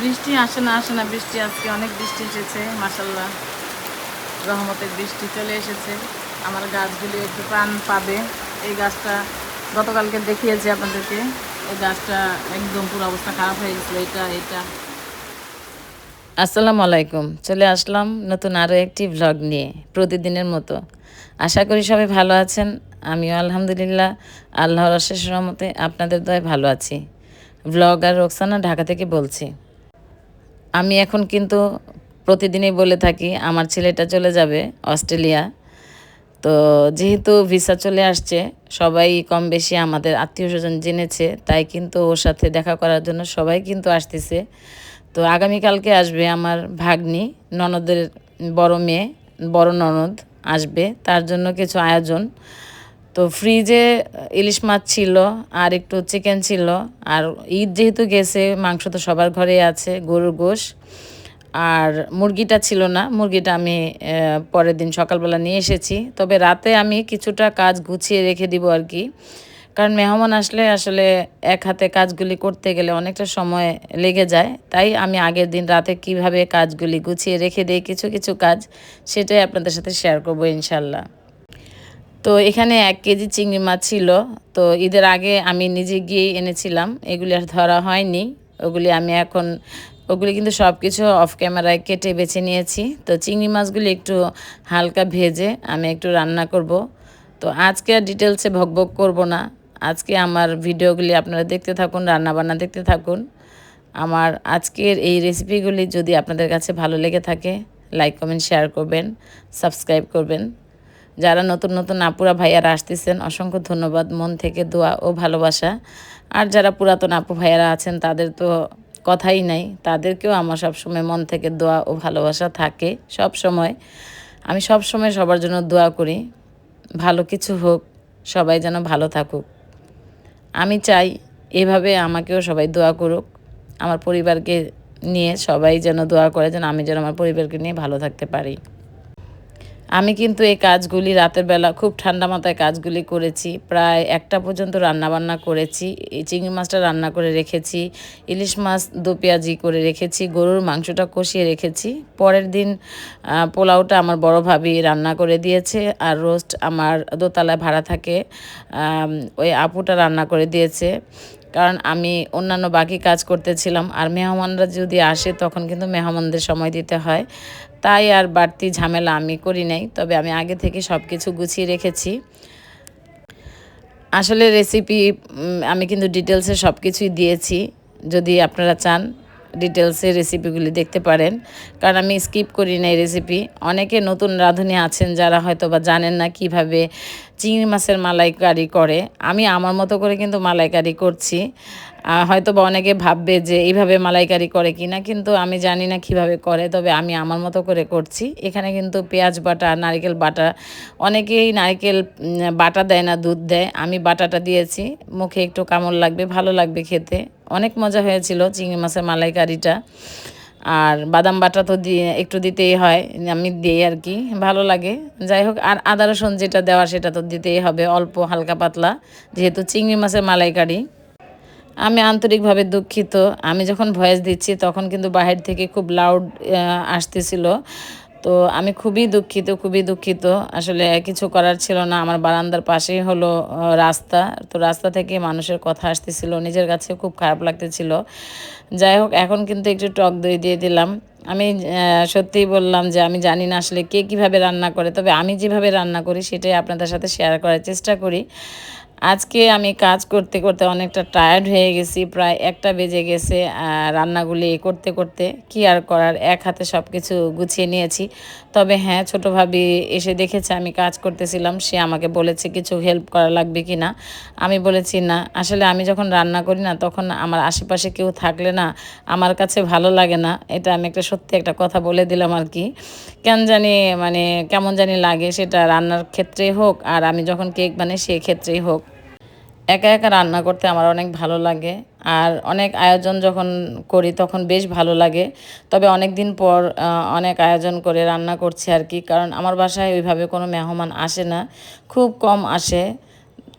বৃষ্টি আসে না আসে না, বৃষ্টি আজকে অনেক বৃষ্টি এসেছে মাসাল্লাহ রহমতের বৃষ্টি চলে এসেছে। আমার গাছগুলি একটু প্রাণ পাবে। এই গাছটা গতকালকে দেখিয়েছি আপনাদেরকে। এই গাছটা একদম পুরো অবস্থা খারাপ হয়ে গেছিল, এটা এটা। আসসালামু আলাইকুম। চলে আসলাম নতুন আরও একটি ভ্লগ নিয়ে প্রতিদিনের মতো। আশা করি সবাই ভালো আছেন। আমিও আলহামদুলিল্লাহ, আল্লাহর অশেষ রহমতে আপনাদের দয় ভালো আছি। ভ্লগার রোকসানা ঢাকা থেকে বলছি। আমি এখন কিন্তু প্রতিদিনই বলে থাকি, আমার ছেলেটা চলে যাবে অস্ট্রেলিয়া। তো যেহেতু ভিসা চলে আসছে, সবাই কম বেশি আমাদের আত্মীয় স্বজন জেনেছে, তাই কিন্তু ওর সাথে দেখা করার জন্য সবাই কিন্তু আসতেছে। তো আগামীকালকে আসবে আমার ভাগ্নি, ননদের বড় মেয়ে, বড় ননদ আসবে, তার জন্য কিছু আয়োজন। তো ফ্রিজে ইলিশ মাছ ছিল, আর একটু চিকেন ছিল, আর ঈদ যেহেতু গেছে, মাংস তো সবার ঘরেই আছে, গরুর গোশ। আর মুরগিটা ছিল না, মুরগিটা আমি পরের দিন সকালবেলা নিয়ে এসেছি। তবে রাতে আমি কিছুটা কাজ গুছিয়ে রেখে দিব আর কি। কারণ মেহমান আসলে আসলে এক হাতে কাজগুলি করতে গেলে অনেকটা সময় লেগে যায়। তাই আমি আগের দিন রাতে কীভাবে কাজগুলি গুছিয়ে রেখে দিই, কিছু কিছু কাজ, সেটাই আপনাদের সাথে শেয়ার করব ইনশাল্লাহ। তো এখানে এক কেজি চিংড়ি মাছ ছিল। তো ঈদের আগে আমি নিজে গিয়ে এনেছিলাম। এগুলি আর ধরা হয়নি। ওগুলি আমি এখন, ওগুলি কিন্তু সব কিছু অফ ক্যামেরায় কেটে বেছে নিয়েছি। তো চিংড়ি মাছগুলি একটু হালকা ভেজে আমি একটু রান্না করব। তো আজকে আর ডিটেলসে ভকভক করব না। আজকে আমার ভিডিওগুলি আপনারা দেখতে থাকুন রান্না বান্না দেখতে থাকুন। আমার আজকের এই রেসিপিগুলি যদি আপনাদের কাছে ভালো লেগে থাকে লাইক কমেন্ট শেয়ার করবেন সাবস্ক্রাইব করবেন। যারা নতুন নতুন আপুরা ভাইয়ারা আসতেছেন, অসংখ্য ধন্যবাদ, মন থেকে দোয়া ও ভালোবাসা। আর যারা পুরাতন আপু ভাইয়ারা আছেন, তাদের তো কথাই নাই। তাদেরকেও আমার সবসময় মন থেকে দোয়া ও ভালোবাসা থাকে সব সময় আমি সব সময় সবার জন্য দোয়া করি, ভালো কিছু হোক, সবাই যেন ভালো থাকুক। আমি চাই এভাবে আমাকেও সবাই দোয়া করুক, আমার পরিবারকে নিয়ে সবাই যেন দোয়া করে যেন আমি যেন আমার পরিবারকে নিয়ে ভালো থাকতে পারি। আমি কিন্তু এই কাজগুলি রাতের বেলা খুব ঠান্ডা মাথায় কাজগুলি করেছি। প্রায় একটা পর্যন্ত রান্না বান্না করেছি চিংড়ি মাছটা রান্না করে রেখেছি, ইলিশ মাছ দু পেঁয়াজি করে রেখেছি, গরুর মাংসটা কষিয়ে রেখেছি। পরের দিন পোলাওটা আমার বড় ভাবি রান্না করে দিয়েছে আর রোস্ট আমার দোতলায় ভাড়া থাকে ওই আপুটা রান্না করে দিয়েছে। কারণ আমি অন্যান্য বাকি কাজ করতেছিলাম আর মেহমানরা যদি আসে তখন কিন্তু মেহমানদের সময় দিতে হয়। তাই আর বাড়তি ঝামেলা আমি করি নাই, তবে আমি আগে থেকে সব কিছু গুছিয়ে রেখেছি। আসলে রেসিপি আমি কিন্তু ডিটেলসে সব কিছুই দিয়েছি, যদি আপনারা চান ডিটেলসে রেসিপিগুলি দেখতে পারেন, কারণ আমি স্কিপ করি না এই রেসিপি অনেকে নতুন রাঁধুনি আছেন যারা হয়তো বা জানেন না কীভাবে চিংড়ি মাছের মালাইকারি করে। আমি আমার মতো করে কিন্তু মালাইকারি করছি। হয়তো বা অনেকে ভাববে যে এইভাবে মালাইকারি করে কিনা, কিন্তু আমি জানি না কীভাবে করে, তবে আমি আমার মতো করে করছি। এখানে কিন্তু পেঁয়াজ বাটা, নারকেল বাটা, অনেকেই নারকেল বাটা দেয় না, দুধ দেয়। আমি বাটাটা দিয়েছি, মুখে একটু কামড় লাগবে, ভালো লাগবে খেতে। অনেক মজা হয়েছিল চিংড়ি মাছের মালাইকারিটা। আর বাদাম বাটা তো দিয়ে, একটু দিতেই হয়, আমি দিই আর কি, ভালো লাগে। যাই হোক, আর আদা রসুন যেটা দেওয়া সেটা তো দিতেই হবে, অল্প হালকা পাতলা, যেহেতু চিংড়ি মাছের মালাইকারি। আমি আন্তরিকভাবে দুঃখিত। আমি যখন ভয়েস দিচ্ছি তখন কিন্তু বাহির থেকে খুব লাউড আসতেছিল। তো আমি খুবই দুঃখিত খুবই দুঃখিত। আসলে কিছু করার ছিল না। আমার বারান্দার পাশেই হলো রাস্তা। তো রাস্তা থেকে মানুষের কথা আসতেছিল। নিজের কাছে খুব খারাপ লাগতেছিল। যাই হোক, এখন কিন্তু একটু টক দই দিয়ে দিলাম। আমি সত্যিই বললাম যে আমি জানি না আসলে কে কীভাবে রান্না করে। তবে আমি যেভাবে রান্না করি সেটাই আপনাদের সাথে শেয়ার করার চেষ্টা করি। আজকে আমি কাজ করতে করতে অনেকটা টায়ার্ড হয়ে গেছি, প্রায় একটা বেজে গেছে, আর রান্নাগুলি করতে করতে কি আর করার, এক হাতে সব কিছু গুছিয়ে নিয়েছি। তবে হ্যাঁ ছোটো ভাবি এসে দেখেছে আমি কাজ করতেছিলাম, সে আমাকে বলেছে কিছু হেল্প করা লাগবে কি না আমি বলেছি, না, আসলে আমি যখন রান্না করি না, তখন আমার আশেপাশে কেউ থাকলে না আমার কাছে ভালো লাগে না। এটা আমি একটা সত্যি একটা কথা বলে দিলাম আর কি। কেন জানি মানে কেমন জানি লাগে, সেটা রান্নার ক্ষেত্রেই হোক, আর আমি যখন কেক বানাই, সেই ক্ষেত্রেই হোক। একা একা রান্না করতে আমার অনেক ভালো লাগে। আর অনেক আয়োজন যখন করি তখন বেশ ভালো লাগে। তবে অনেক দিন পর অনেক আয়োজন করে রান্না করছি আর কি। কারণ আমার বাসায় ওইভাবে কোনো মেহমান আসে না। খুব কম আসে।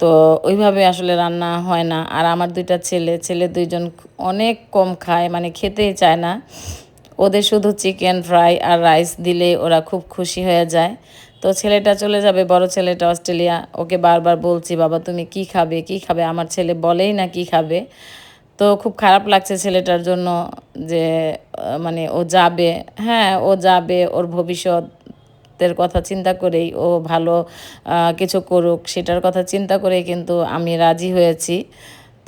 তো ওইভাবে আসলে রান্না হয় না। আর আমার দুইটা ছেলে ছেলে দুইজন অনেক কম খায় মানে খেতেই চায় না। ওদের শুধু চিকেন ফ্রাই আর রাইস দিলে ওরা খুব খুশি হয়ে যায়। তো ছেলেটা চলে যাবে, বড় ছেলেটা অস্ট্রেলিয়া। ওকে বারবার বলছি, বাবা, তুমি কি খাবে? কি খাবে? আমার ছেলে বলেই না কি খাবে। তো খুব খারাপ লাগছে ছেলেটার জন্য যে মানে ও যাবে। হ্যাঁ ও যাবে, ওর ভবিষ্যতের কথা চিন্তা করেই ও ভালো কিছু করুক, সেটার কথা চিন্তা করেই কিন্তু আমি রাজি হয়েছি।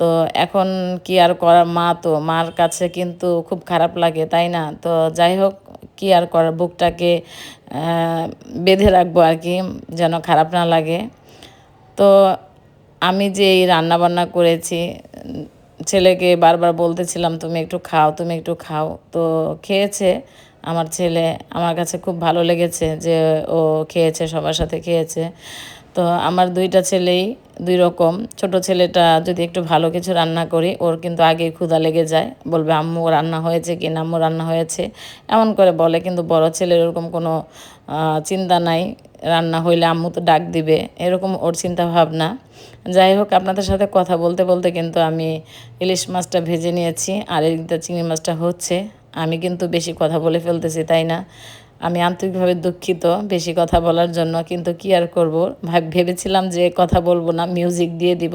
তো এখন কি আর করার মা তো, মার কাছে কিন্তু খুব খারাপ লাগে, তাই না? তো যাই হোক, কি আর করার বুকটাকে বেঁধে রাখব আর কি, যেন খারাপ না লাগে। তো আমি যে এই রান্নাবান্না করেছি, ছেলেকে বারবার বলতেছিলাম, তুমি একটু খাও, তুমি একটু খাও। তো খেয়েছে আমার ছেলে, আমার কাছে খুব ভালো লেগেছে যে ও খেয়েছে, সবার সাথে খেয়েছে। তো আমার দুইটা ছেলেই দুই রকম। ছোট ছেলেটা যদি একটু ভালো কিছু রান্না করি, ওর কিন্তু আগেই ক্ষুধা লেগে যায়। বলবে, আম্মু, রান্না হয়েছে কি আম্মু, রান্না হয়েছে? এমন করে বলে, কিন্তু বড় ছেলের ওরকম কোনো চিন্তা নাই। রান্না হইলে আম্মু তো ডাক দিবে। এরকম ওর চিন্তা ভাবনা। যাই হোক, আপনাদের সাথে কথা বলতে বলতে কিন্তু আমি ইলিশ মাছটা ভেজে নিয়েছি, আর এদিকটা চিংড়ি মাছটা হচ্ছে। আমি কিন্তু বেশি কথা বলে ফেলতেছি, তাই না? আমি আন্তরিকভাবে দুঃখিত বেশি কথা বলার জন্য, কিন্তু কি আর করব? ভেবেছিলাম যে কথা বলব না মিউজিক দিয়ে দিব।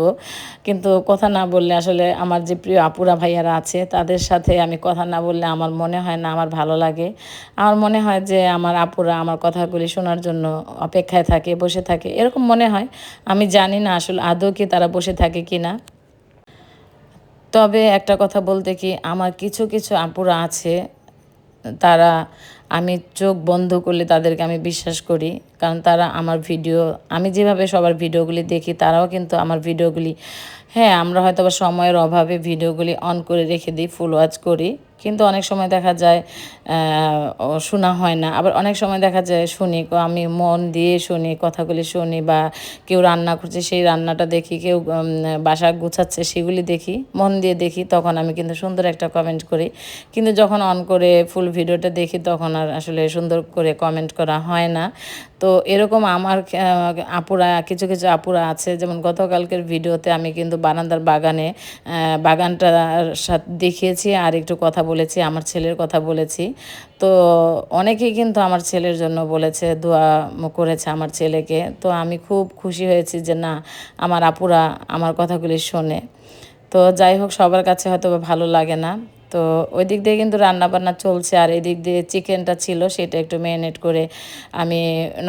কিন্তু কথা না বললে আসলে আমার যে প্রিয় আপুরা ভাইয়ারা আছে, তাদের সাথে আমি কথা না বললে আমার মনে হয় না আমার ভালো লাগে। আমার মনে হয় যে আমার আপুরা আমার কথাগুলি শোনার জন্য অপেক্ষায় থাকে, বসে থাকে। এরকম মনে হয়। আমি জানি না আসলে আদৌ কি তারা বসে থাকে কি না। তবে একটা কথা বলতে কি, আমার কিছু কিছু আপুরা আছে, তারা আমি চোখ বন্ধ করলে তাদেরকে আমি বিশ্বাস করি, কারণ তারা আমার ভিডিও, আমি যেভাবে সবার ভিডিওগুলি দেখি, তারাও কিন্তু আমার ভিডিওগুলি হ্যাঁ আমরা হয়তো বা সময়ের অভাবে ভিডিওগুলি অন করে রেখে দিই ফুল ওয়াচ করি। কিন্তু অনেক সময় দেখা যায় শোনা হয় না। আবার অনেক সময় দেখা যায়, শুনি আমি মন দিয়ে শুনি, কথাগুলি শুনি বা কেউ রান্না করছে, সেই রান্নাটা দেখি, কেউ বাসা গুছাচ্ছে, সেগুলি দেখি, মন দিয়ে দেখি, তখন আমি কিন্তু সুন্দর একটা কমেন্ট করি। কিন্তু যখন অন করে ফুল ভিডিওটা দেখি, তখন আর আসলে সুন্দর করে কমেন্ট করা হয় না। তো এরকম আমার আপুরা, কিছু কিছু আপুরা আছে, যেমন গতকালকের ভিডিওতে আমি কিন্তু বারান্দার বাগানে বাগানটার সাথে, দেখিয়েছি আর একটু কথা বলেছি, আমার ছেলের কথা বলেছি। তো অনেকেই কিন্তু আমার ছেলের জন্য বলেছে, দোয়া করেছে আমার ছেলেকে। তো আমি খুব খুশি হয়েছি যে না, আমার আপুরা আমার কথাগুলি শোনে। তো যাই হোক, সবার কাছে হয়তো ভালো লাগে না। তো ওই দিক দিয়ে কিন্তু রান্না বান্না চলছে, আর এদিক দিয়ে চিকেনটা ছিল সেটা একটু ম্যারিনেট করে আমি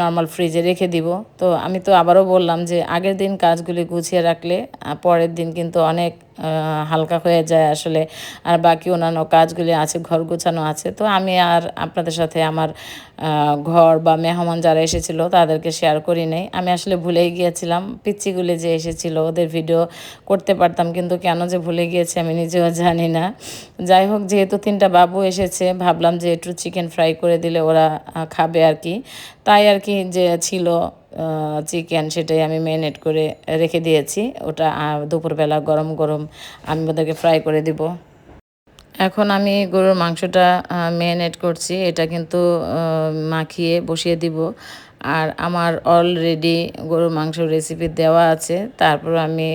নর্মাল ফ্রিজে রেখে দিব। তো আমি তো আবারও বললাম যে আগের দিন কাজগুলি গুছিয়ে রাখলে পরের দিন কিন্তু অনেক হালকা হয়ে যায় আসলে, আর বাকি অন্যান্য কাজগুলি আছে, ঘর গোছানো আছে। তো আমি আর আপনাদের সাথে আমার ঘর বা মেহমান যারা এসেছিল তাদেরকে শেয়ার করি নাই। আমি আসলে ভুলেই গিয়েছিলাম, পিচ্চিগুলি যে এসেছিল ওদের ভিডিও করতে পারতাম, কিন্তু কেন যে ভুলে গিয়েছি আমি নিজেও জানি না। যাই হোক, যেহেতু তিনটা বাবু এসেছে, ভাবলাম যে একটু চিকেন ফ্রাই করে দিলে ওরা খাবে আর কি। তাই আর কি যে ছিল চিকেন সেটাই আমি ম্যারিনেট করে রেখে দিয়েছি। ওটা দুপুরবেলা গরম গরম আমি ওদেরকে ফ্রাই করে দিব। এখন আমি গরুর মাংসটা ম্যারিনেট করছি। এটা কিন্তু মাখিয়ে বসিয়ে দিব। আর আমার অলরেডি গরুর মাংস রেসিপি দেওয়া আছে। তারপর আমি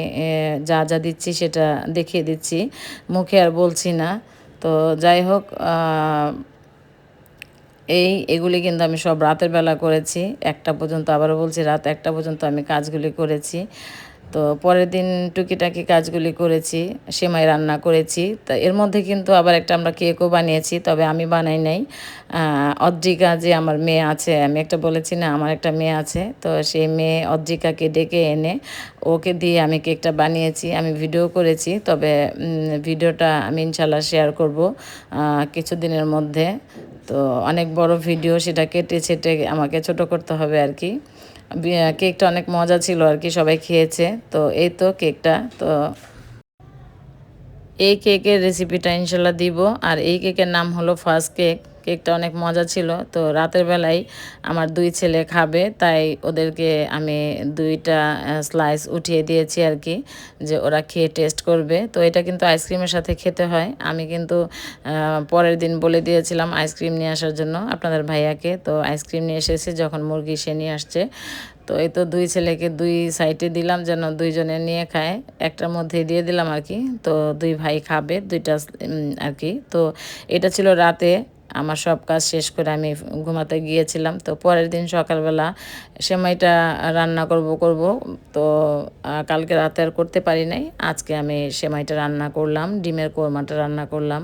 যা যা দিচ্ছি সেটা দেখিয়ে দিচ্ছি। মুখে আর বলছি না। তো যাই হোক এই, এগুলি কিন্তু আমি সব রাতের বেলা করেছি। একটা পর্যন্ত আবারও বলছি, রাত একটা পর্যন্ত আমি কাজগুলি করেছি। তো পরের দিন টুকিটাকি কাজগুলি করেছি, সেমাই রান্না করেছি। তা এর মধ্যে কিন্তু আবার একটা আমরা কেকও বানিয়েছি, তবে আমি বানাই নাই। অদ্রিকা যে আমার মেয়ে আছে, আমি একটা বলেছি না, আমার একটা মেয়ে আছে, তো সেই মেয়ে অদ্রিকাকে ডেকে এনে ওকে দিয়ে আমি কেকটা বানিয়েছি, আমি ভিডিও করেছি। তবে ভিডিওটা আমি ইনশাল্লাহ শেয়ার করব কিছুদিনের মধ্যে। তো অনেক বড় ভিডিও সেটা কেটে ছেটে আমাকে ছোট করতে হবে আর কি। কেকটা অনেক মজা ছিল আর কি, সবাই খেয়েছে। তো এই তো কেকটা, তো এই কেকের রেসিপিটা ইনশাল্লাহ দিব। আর এই কেকের নাম হলো ফার্স্ট কেক। কেকটা অনেক মজা ছিল। তো রাতের বেলায় আমার দুই ছেলে খাবে, তাই ওদেরকে আমি দুইটা স্লাইস উঠিয়ে দিয়েছি আর কি যে ওরা খেয়ে টেস্ট করবে। তো এটা কিন্তু আইসক্রিমের সাথে খেতে হয়। আমি কিন্তু পরের দিন বলে দিয়েছিলাম আইসক্রিম নিয়ে আসার জন্য আপনাদের ভাইয়াকে। তো আইসক্রিম নিয়ে এসেছে যখন মুরগি সে নিয়ে আসছে। তো এই তো দুই ছেলেকে দুই সাইডে দিলাম যেন দুইজনে নিয়ে খায়। একটার মধ্যে দিয়ে দিলাম আর কি তো দুই ভাই খাবে, দুইটা আর কি তো এটা ছিল রাতে আমার সব কাজ শেষ করে আমি ঘুমাতে গিয়েছিলাম। তো পরের দিন সকালবেলা সেমাইটা রান্না করব করব। তো কালকে রাতে আর করতে পারি নাই। আজকে আমি সেমাইটা রান্না করলাম, ডিমের কোরমাটা রান্না করলাম।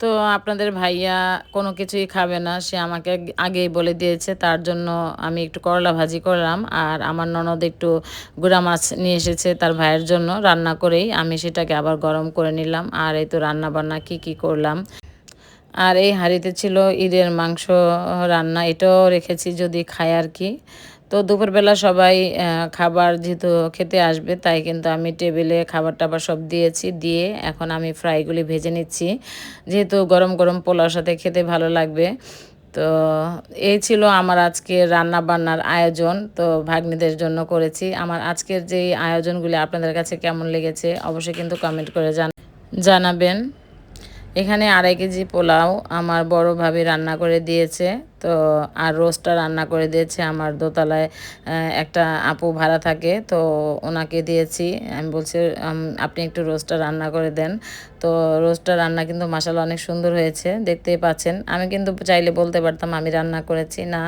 তো আপনাদের ভাইয়া কোনো কিছুই খাবে না, সে আমাকে আগেই বলে দিয়েছে। তার জন্য আমি একটু করলা ভাজি করলাম আর আমার ননদ একটু গুঁড়া মাছ নিয়ে এসেছে তার ভাইয়ের জন্য রান্না করেই। আমি সেটাকে আবার গরম করে নিলাম আর এই তো রান্না বান্না কি কি করলাম। আর এই হাঁড়িতে ছিল ঈদের মাংস রান্না, এটাও রেখেছি যদি খায় আর কি। তো দুপুরবেলা সবাই খাবার যেহেতু খেতে আসবে, তাই কিন্তু আমি টেবিলে খাবার টাবার সব দিয়েছি, দিয়ে এখন আমি ফ্রাইগুলি ভেজে নিচ্ছি। যেহেতু গরম গরম পোলাওর সাথে খেতে ভালো লাগবে। তো এই ছিল আমার আজকে রান্না বান্নার আয়োজন, তো ভাগ্নিদের জন্য করেছি। আমার আজকের যে আয়োজনগুলি আপনাদের কাছে কেমন লেগেছে, অবশ্যই কিন্তু কমেন্ট করে জানাবেন। এখানে আড়াই কেজি পোলাও আমার বড় ভাবি রান্না করে দিয়েছে। তো, আর রোস্টটা রান্না করে দিয়েছে আমার দোতলায় একটা আপু ভাড়া থাকে। তো, ওনাকে দিয়েছি। আমি বলছি আপনি একটু রোস্টটা রান্না করে দেন। তো, রোস্টটা রান্না কিন্তু মাসালা অনেক সুন্দর হয়েছে, দেখতেই পাচ্ছেন। আমি কিন্তু চাইলে বলতে পারতাম আমি রান্না করেছি না।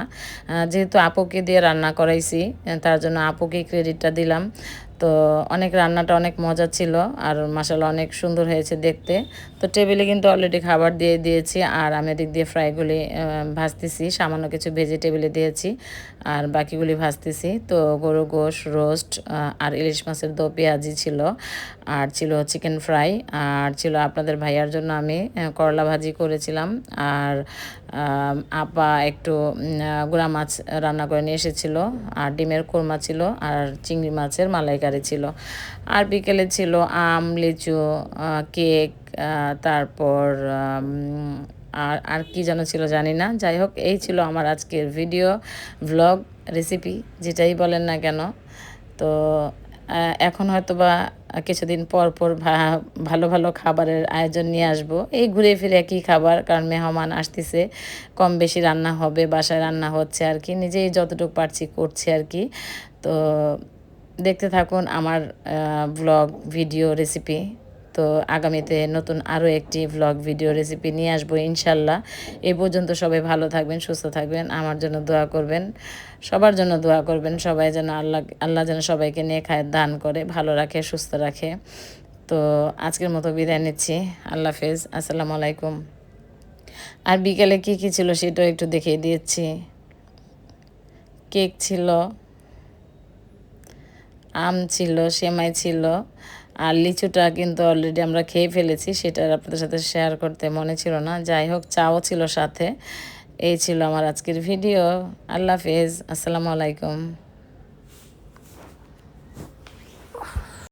যেহেতু আপুকে দিয়ে রান্না করাইছি, তার জন্য আপুকে ক্রেডিটটা দিলাম। তো অনেক রান্নাটা অনেক মজা ছিল আর মশালা অনেক সুন্দর হয়েছে দেখতে। তো টেবিলে কিন্তু অলরেডি খাবার দিয়ে দিয়েছি আর আমি এদিক দিয়ে ফ্রাইগুলি ভাজতেছি, সামান্য কিছু ভেজে টেবিলে দিয়েছি আর বাকিগুলি ভাজতেছি। তো গরু গোশ, রোস্ট আর ইলিশ মাছের দো পেঁয়াজি ছিল আর ছিল চিকেন ফ্রাই আর ছিল আপনাদের ভাইয়ার জন্য আমি করলা ভাজি করেছিলাম। আর আপা একটু গুঁড়া মাছ রান্না করে নিয়ে এসেছিল, আর ডিমের কোরমা ছিল, আর চিংড়ি মাছের মালাইকারি ছিল। আর বিকেলে ছিল আম, লিচু কেক তারপর আর আর কি যেন ছিল জানি না। যাই হোক, এই ছিল আমার আজকের ভিডিও ভ্লগ রেসিপি যেটাই বলেন না কেন। তো এখন হয়তো বা কিছুদিন পর পর ভালো ভালো খাবারের আয়োজন নিয়ে আসব। এই ঘুরে ফিরে একই খাবার, কারণ মেহমান আসতেছে, কম বেশি রান্না হবে, বাসায় রান্না হচ্ছে আর কি, নিজেই যতটুকু পারছি করছি আর কি। তো দেখতে থাকুন আমার ব্লগ ভিডিও রেসিপি তো আগামীতে নতুন আরও একটি ভ্লগ ভিডিও রেসিপি নিয়ে আসব ইনশাল্লাহ। এ পর্যন্ত সবাই ভালো থাকবেন, সুস্থ থাকবেন, আমার জন্য দোয়া করবেন, সবার জন্য দোয়া করবেন, সবাই যেন আল্লাহ আল্লাহ যেন সবাইকে নিয়ে খায় দান করে, ভালো রাখে, সুস্থ রাখে। তো আজকের মতো বিদায় নিচ্ছি, আল্লাহ হাফেজ, আসসালামু আলাইকুম। আর বিকেলে কী কী ছিল সেটাও একটু দেখিয়ে দিয়েছি কেক ছিল, আম ছিল, সেমাই ছিল আর লিচুটা কিন্তু অলরেডি আমরা খেয়ে ফেলেছি সেটা আপনাদের সাথে শেয়ার করতে মনে ছিল না। যাই হোক, চাও ছিল সাথে। এই ছিল আমার আজকের ভিডিও আল্লাহ হাফেজ। আসসালামু আলাইকুম।